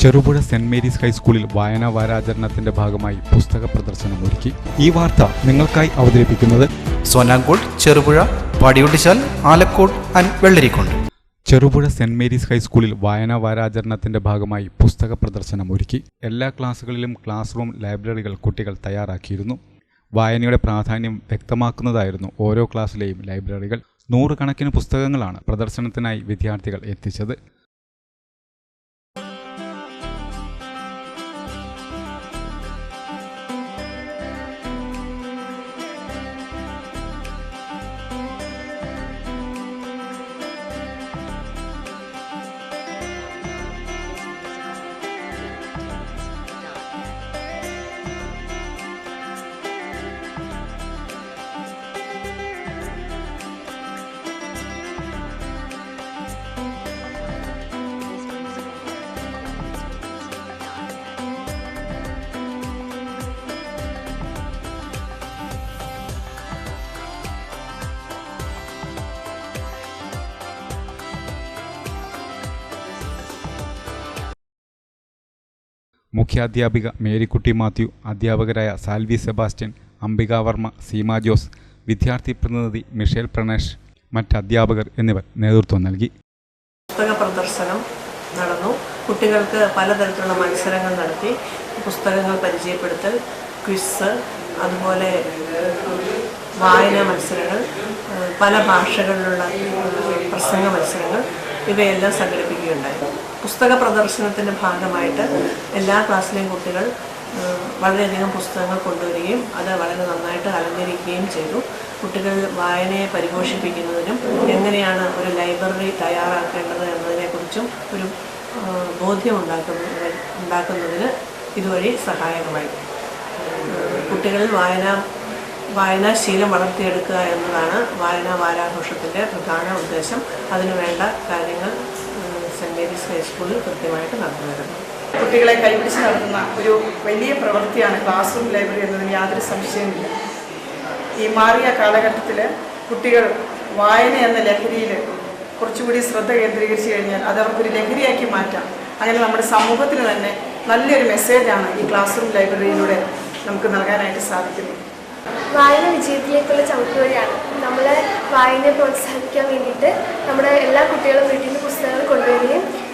Cherupuzha saint Mary's ഹൈസ്കൂളിൽ വായനാ വാരാചരണത്തിന്റെ ഭാഗമായി പുസ്തക പ്രദർശനം ഒരുക്കി. ഈ വാർത്ത നിങ്ങൾക്കായി അവതരിപ്പിക്കുന്നത് Sonankode Cherupuzha Padiyottuchal Alakode and Vellarikode. Cherupuzha saint Mary's ഹൈസ്കൂളിൽ വായനാ വാരാചരണത്തിന്റെ ഭാഗമായി പുസ്തക പ്രദർശനം ഒരുക്കി. എല്ലാ ക്ലാസ്സുകളിലും ക്ലാസ് റൂം ലൈബ്രറികൾ കുട്ടികൾ തയ്യാറാക്കിയിരുന്നു. വായനയുടെ പ്രാധാന്യം വ്യക്തമാക്കുന്നതായിരുന്നു ഓരോ ക്ലാസ്സിലെയും ലൈബ്രറികൾ. നൂറുകണക്കിന് പുസ്തകങ്ങളാണ് പ്രദർശനത്തിനായി വിദ്യാർത്ഥികൾ എത്തിച്ചത്. മുഖ്യാധ്യാപിക മേരിക്കുട്ടി മാത്യു അധ്യാപകരായ സാൽവി സെബാസ്റ്റ്യൻ അംബികാവർമ്മ സീമ ജോസ് വിദ്യാർത്ഥി പ്രതിനിധി മിഷേൽ പ്രണേഷ് മറ്റ് അധ്യാപകർ എന്നിവർ നേതൃത്വം നൽകി. പുസ്തക പ്രദർശനം നടന്നു. കുട്ടികൾക്ക് പലതരത്തിലുള്ള മത്സരങ്ങൾ നടത്തി. പുസ്തകങ്ങൾ പരിചയപ്പെടുത്തൽ ക്വിസ് അതുപോലെ വായന മത്സരങ്ങൾ പല ഭാഷകളിലുള്ള പ്രസംഗ മത്സരങ്ങൾ ഇവയെല്ലാം സംഘടിപ്പിക്കുകയുണ്ടായി. പുസ്തക പ്രദർശനത്തിന്റെ ഭാഗമായിട്ട് എല്ലാ ക്ലാസ്സിലെയും കുട്ടികൾ വളരെയധികം പുസ്തകങ്ങൾ കൊണ്ടുവരികയും അത് വളരെ നന്നായിട്ട് അലങ്കരിക്കുകയും ചെയ്തു. കുട്ടികൾ വായനയെ പരിപോഷിപ്പിക്കുന്നതിനും എങ്ങനെയാണ് ഒരു ലൈബ്രറി തയ്യാറാക്കേണ്ടത് എന്നതിനെക്കുറിച്ചും ഒരു ബോധ്യം ഉണ്ടാക്കുന്ന ഉണ്ടാക്കുന്നതിന് ഇതുവഴി സഹായകമായി. കുട്ടികളിൽ വായന വായനാശീലം വളർത്തിയെടുക്കുക എന്നതാണ് വായനാ വാരാഘോഷത്തിന്റെ പ്രധാന ഉദ്ദേശം. അതിനുവേണ്ട കാര്യങ്ങൾ സെന്റ് മേരീസ് ഹൈസ്കൂളിൽ കൃത്യമായിട്ട് നടന്നു കുട്ടികളെ കൈപിടിച്ച് നടത്തുന്ന ഒരു വലിയ പ്രവൃത്തിയാണ് ക്ലാസ് റൂം ലൈബ്രറി എന്നതിന് യാതൊരു സംശയമില്ല ഈ മാറിയ കാലഘട്ടത്തിൽ കുട്ടികൾ വായന എന്ന ലഹരിയിൽ കുറച്ചുകൂടി ശ്രദ്ധ കേന്ദ്രീകരിച്ച് കഴിഞ്ഞാൽ അത് അവർക്കൊരു ലഹരിയാക്കി മാറ്റാം. അങ്ങനെ നമ്മുടെ സമൂഹത്തിന് തന്നെ നല്ലൊരു മെസ്സേജാണ് ഈ ക്ലാസ് റൂം ലൈബ്രറിയിലൂടെ നമുക്ക് നൽകാനായിട്ട് സാധിക്കുന്നത്. വായന വിജയത്തിലേക്കുള്ള ചവിട്ടുവഴിയാണ്. നമ്മളെ വായനയെ പ്രോത്സാഹിപ്പിക്കാൻ വേണ്ടിയിട്ട് നമ്മുടെ എല്ലാ കുട്ടികളും വീട്ടിൽ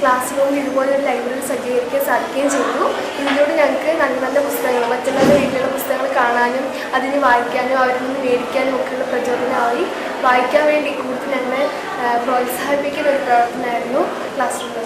ക്ലാസ് റൂമിൽ ഇതുപോലെ ഒരു ലൈബ്രറി സജ്ജീകരിക്കാൻ സാധിക്കുകയും ചെയ്തു. ഇതിലൂടെ ഞങ്ങൾക്ക് നല്ല നല്ല പുസ്തകങ്ങൾ മറ്റുള്ളവരുടെ വീട്ടിലുള്ള പുസ്തകങ്ങൾ കാണാനും അതിന് വായിക്കാനും അവരിൽ നിന്ന് മേടിക്കാനും ഒക്കെയുള്ള പ്രചോദനമായി. വായിക്കാൻ വേണ്ടി കൂടുതൽ ഞങ്ങളെ പ്രോത്സാഹിപ്പിക്കുന്ന ഒരു പ്രവർത്തനമായിരുന്നു ക്ലാസ് റൂമിൽ